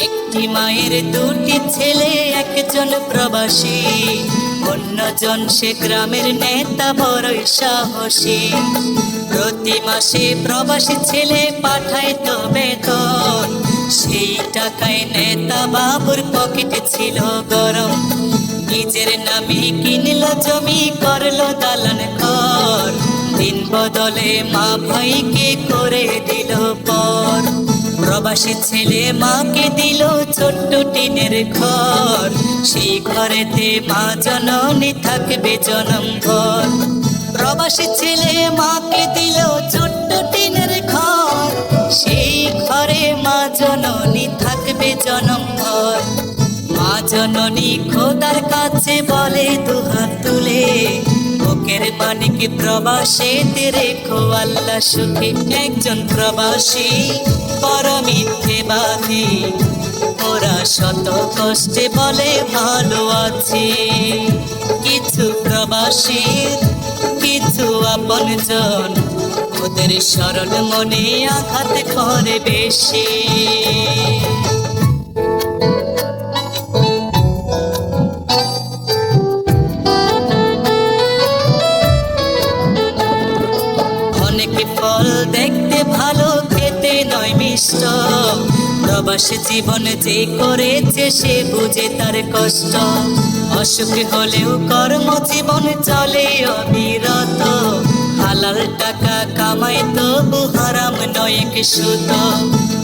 একটি মায়ের দুটি ছেলে, একজন প্রবাসী। অন্যজন সে গ্রামের নেতা, বড়ই সাহসী। প্রতি মাসে প্রবাসী ছেলে পাঠায় তো বেতন। সেই টাকায় নেতা বাবুর পকেটে ছিল গরম। নিজের নামে কিনল জমি, করল দালান ঘর। দিন বদলে মা ভাইকে করে দিল পর। প্রবাসী ছেলে মাকে দিল ছোট্ট টিনের ঘর। সেই ঘরেতে মা জননী থাকবে জনম ঘর। প্রবাসী ছেলে মাকে দিল ছোট্ট টিনের ঘর। সেই ঘরে মা জননী থাকবে জনম ঘর। মা জননী খোদার কাছে বলে দুহাত তুলে। বুকের মানিক প্রবাসে রেখো আল্লাহ সুখে, একজন প্রবাসী। বড় মিথ্যে বাধি, ওরা শত কষ্টে বলে, ভালো আছে। কিছু প্রবাসীর, কিছু আপনজন, ওদের সরল মনে আঘাত করে বেশি। ফল দেখতে ভালো, খেতে নয় মিষ্ট। প্রবাস জীবন যে করেছে সে বুঝে তার কষ্ট। অসুখ হলেও কর্ম জীবন চলে অবিরত। হালাল টাকা কামাই তবু হারাম নয় সুত।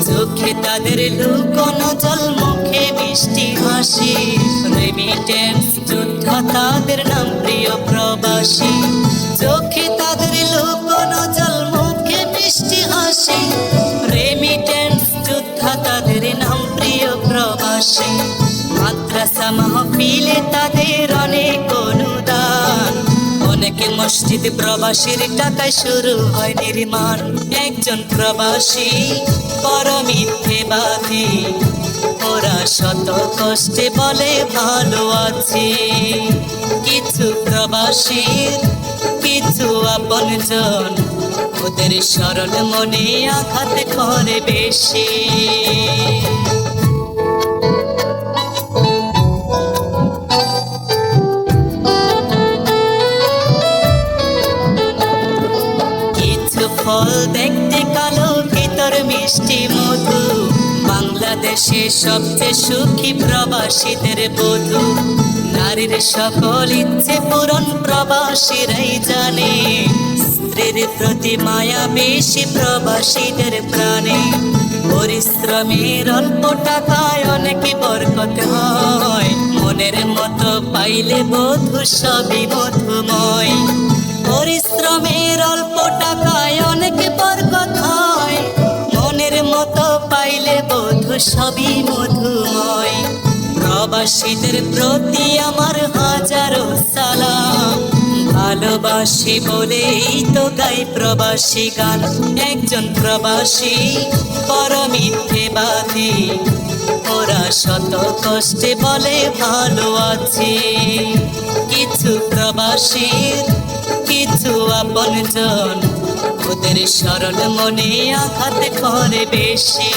চোখে তাদের লুকোনো জল, মুখে মিষ্টি হাসি। রেমিটেন্স যোদ্ধা, তাদের নাম প্রিয় প্রবাসী। নাম প্রিয় প্রবাসী। মাদ্রাসা মাহফিলে তাদের অনেক অনুদান। অনেক মসজিদ প্রবাসীর টাকায় শুরু হয় নির্মাণ। একজন প্রবাসী বড় মিথ্যে বাদী ওরা শত কষ্টে বলে ভালো আছে। কিছু প্রবাসীর কিছু আপনজন ওদের সরল মনে আঘাত করে বেশি। কিছু ফল দেখতে কালো, ভিতর মিষ্টি মধু। বাংলাদেশে সবচেয়ে সুখী প্রবাসীদের বধু। নারীর সকল ইচ্ছে পূরণ প্রবাসীরাই জানে। স্ত্রীর প্রতি মায়া বেশি প্রবাসীদের প্রাণে। পরিশ্রমের অল্প টাকায় অনেক বরকত হয়। মনের মতো পাইলে বধু সবই মধুময় পরিশ্রমের অল্প টাকায় অনেক বরকত হয়। মনের মতো পাইলে বধু সবই মধুময় প্রবাসীদের প্রতি আমার হাজারো সালাম। ভালোবাসি বলেই তো গাই প্রবাসী গান। একজন প্রবাসী বড় মিথ্যে বাদী ওরা শত কষ্টে বলে, ভালো আছে। কিছু প্রবাসীর, কিছু আপনজন। ওদের সরল মনে আঘাত করে বেশি।